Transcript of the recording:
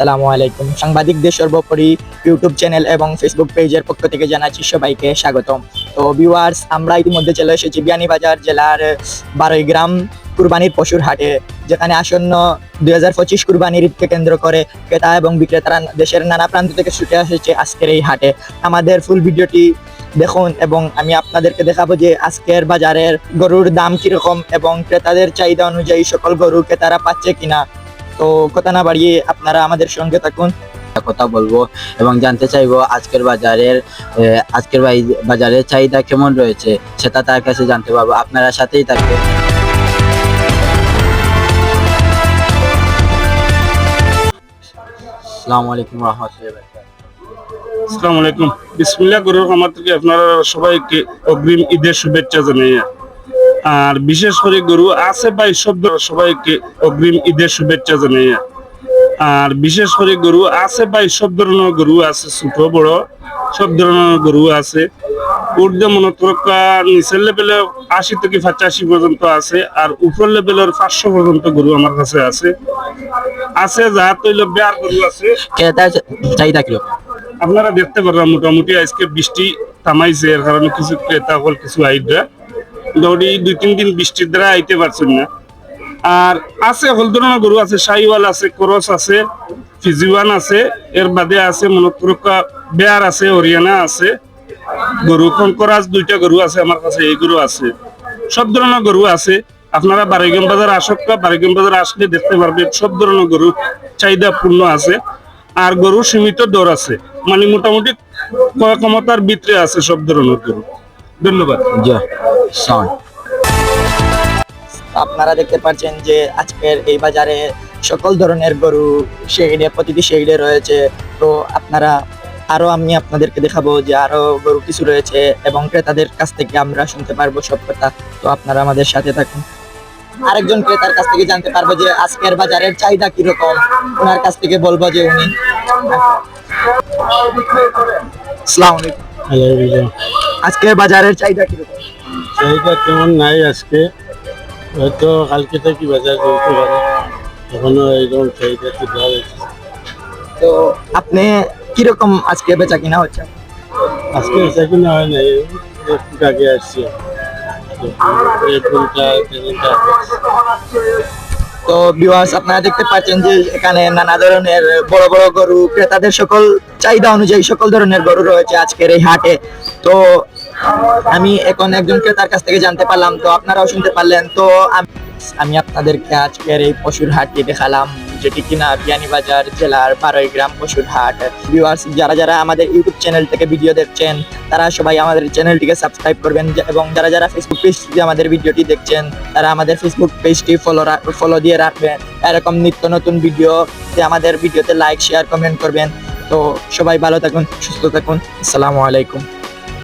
আসসালামু আলাইকুম। সাংবাদিকদের সর্বোপরি ইউটিউব চ্যানেল এবং ফেসবুক পেজের পক্ষ থেকে জানাচ্ছি সবাইকে স্বাগতম। তো ভিউয়ার্স আমরা ইতিমধ্যে চলে এসেছি বিয়ানীবাজার জেলার বারোই গ্রাম কুরবানির পশুর হাটে, যেখানে আসন্ন দুই হাজার পঁচিশ কুরবানির ঈদকে কেন্দ্র করে ক্রেতা এবং বিক্রেতারা দেশের নানা প্রান্ত থেকে ছুটে এসেছে আজকের এই হাটে। আমাদের ফুল ভিডিওটি দেখুন এবং আমি আপনাদেরকে দেখাবো যে আজকের বাজারের গরুর দাম কীরকম এবং ক্রেতাদের চাহিদা অনুযায়ী সকল গরু ক্রেতারা পাচ্ছে কিনা। তো কথা না বাড়িয়ে আপনারা আমাদের সঙ্গে থাকুন। কথা বলব এবং জানতে চাইব আজকের বাজারের আজকের বাজারের চাহিদা কেমন রয়েছে সেটা তার কাছে জানতে পারব। আপনারা সাথেই থাকবে আসসালামু আলাইকুম রহমতুল্লাহ। আসসালামু আলাইকুম। বিসমিল্লাহ গরুর খামার থেকে আপনারা সবাইকে অগ্রিম ঈদের শুভেচ্ছা জানাই। আর বিশেষ করে গরু আছে ভাই শব্দ সবাইকে অগ্রিম ঈদের শুভেচ্ছা জানাই আর বিশেষ করে গরু আছে ভাই সব ধরনের গরু আছে ছোট বড় সব ধরনের গরু আছে। ঊর্ধ্বে মনে করকা নিচের লেভেলে আশি থেকে পঁচাশি পর্যন্ত আছে আর উপর লেভেলের পাঁচশো পর্যন্ত গরু আমার কাছে আছে। আছে যা তৈল বেয়ার গরু আছে। চাহিদা কীরকম? আপনারা দেখতে পারবেন মোটামুটি আজকে বৃষ্টি থামাইছে এর কারণে কিছু ক্রেতা হল কিছু আইডা মোটামুটি দুই তিন দিন বৃষ্টির দ্বারা আইতে পারছেন না। আর আছে হল ধরনের গরু আছে, শাহিওয়াল আছে, করস আছে, ফিজিওয়ান আছে, এর বাদে আছে মনোপুরকা বেয়ার আছে, হরিয়ানা আছে। গরু কনকরাজ দুইটা গরু আছে আমার কাছে, এই গরু আছে। সব ধরনের গরু আছে। আপনারা বারিগম বাজার আসক বারিগম বাজার আসলে দেখতে পারবেন, সব ধরনের গরু চাহিদা পূর্ণ আছে। আর গরু সীমিত দর আছে। মানে মোটামুটি ক্ষমতার ভিতরে আছে সব ধরনের গরু। ধন্যবাদ। জি সাউন্ড আপনারা দেখতে পাচ্ছেন যে আজকের এই বাজারে সকল ধরনের গরু শেডে প্রতিটি শেডে রয়েছে। তো আপনারা আরও আমি আপনাদেরকে দেখাবো যে আরও গরু কিছু রয়েছে এবং ক্রেতাদের কাছ থেকে আমরা শুনতে পারব সব কথা তো আপনারা আমাদের সাথে থাকুন। আরেকজন ক্রেতার কাছ থেকে জানতে পারব যে আজকের বাজারের চাহিদা কীরকম? ওনার কাছ থেকে বলব যে উনি। আসসালামু আলাইকুম। আজকের বাজারের চাহিদা কীরকম চাহিদা তেমন নাই আজকে। হয়তো কালকে থেকে বাজার চলতে পারে। এখনও এইরকম চাহিদা তো দেওয়া হয়েছে? তো আপনি কীরকম আজকে বেচা কিনা হচ্ছে? আজকে বেচা কিনা হয় নাই। একটু আগে আসছে। তো ভিউয়ার্স আপনারা দেখতে পাচ্ছেন যে এখানে নানা ধরনের বড় বড় গরু ক্রেতাদের সকল চাহিদা অনুযায়ী সকল ধরনের গরু রয়েছে আজকের এই হাটে। তো আমি এখন একজন ক্রেতার কাছ থেকে জানতে পারলাম, তো আপনারাও শুনতে পারলেন। তো আমি- আপনাদেরকে আজকের এই পশুর হাটটি দেখালাম, যেটি কিনা বিয়ানীবাজার জেলার বারোই গ্রাম পশুর হাট ভিউয়ার্স যারা যারা আমাদের ইউটিউব চ্যানেল থেকে ভিডিও দেখছেন, তারা সবাই আমাদের চ্যানেলটিকে সাবস্ক্রাইব করবেন এবং যারা যারা ফেসবুক পেজ থেকে আমাদের ভিডিওটি দেখছেন, তারা আমাদের ফেসবুক পেজটি ফলো ফলো দিয়ে রাখবেন। এরকম নিত্য নতুন ভিডিও আমাদের ভিডিওতে লাইক শেয়ার কমেন্ট করবেন। তো সবাই ভালো থাকুন, সুস্থ থাকুন। আসসালামু আলাইকুম।